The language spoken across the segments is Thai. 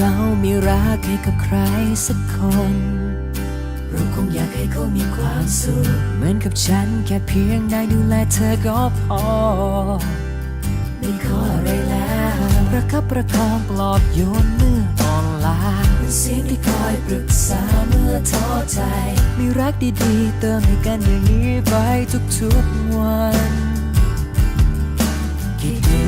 เรามีรักให้กับใครสักคน เราคงอยากให้เขามีความสุข เหมือนกับฉันแค่เพียงได้ดูแลเธอก็พอ ไม่ขออะไรแล้วประคับประคองปลอบโยนเมื่ออ่อนล้าเป็นเสียงที่คอยปรึกษาเมื่อท้อใจ มีรักดีๆ เติมให้กันอย่างนี้ไปทุกๆวันกี่เดื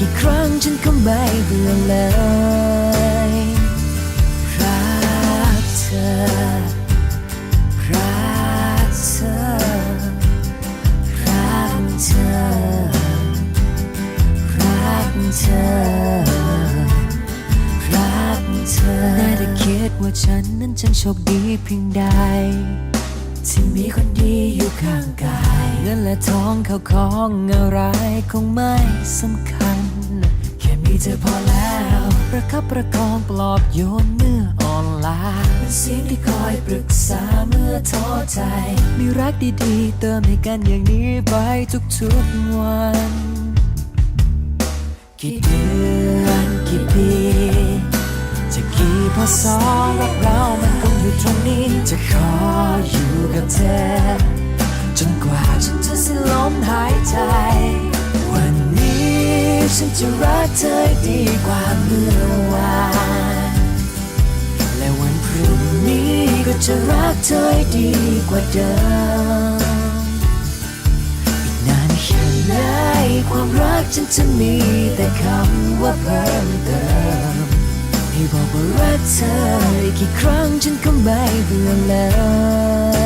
กี่ครั้งฉันก็ไม่เบื่อเลยรักเธอรักเธอรักเธอรักเธอรักเธอน่าจะคิดว่าฉันนั้นช่างโชคดีเพียงใดที่มีคนดีอยู่ข้างกาย เงินและทองเข้าของอะไรคงไม่สำคัญ เธอพอแล้ว ประคับประคองปลอบโยนเมื่ออ่อนล้าเป็นเสียงที่คอยปรึกษาเมื่อท้อใจ มีรักดีๆ เติมให้กันอย่างนี้ไปทุกๆวัน กี่เดือนกี่ปีจะกี่พศรักเรามันคงอยู่ตรงนี้ จะขออยู่กับเธอ ฉันจะรักเธอให้ดีกว่าเมื่อวาน และวันพรุ่งนี้ก็จะรักเธอให้ดีกว่าเดิม อีกนานแค่ไหนความรักฉันจะมีแต่คำว่าเพิ่มเติม ให้บอกว่ารักเธออีกกี่ครั้งฉันก็ไม่เบื่อเลย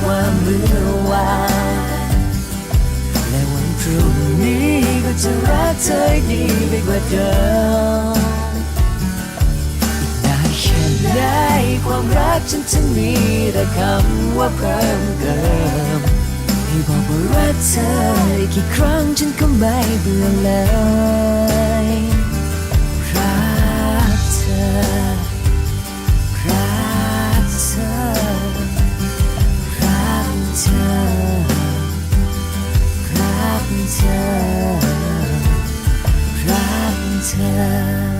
กว่าเมื่อวานและวันพรุ่งนี้ก็จะรักเธอให้ดีไปกว่าเดิมอีกนานแค่ไหนความรักฉันจะมีแต่คำว่าเพิ่มเติมให้บอกว่ารักเธอกี่ครั้งฉันก็ไม่เบื่อเลย 的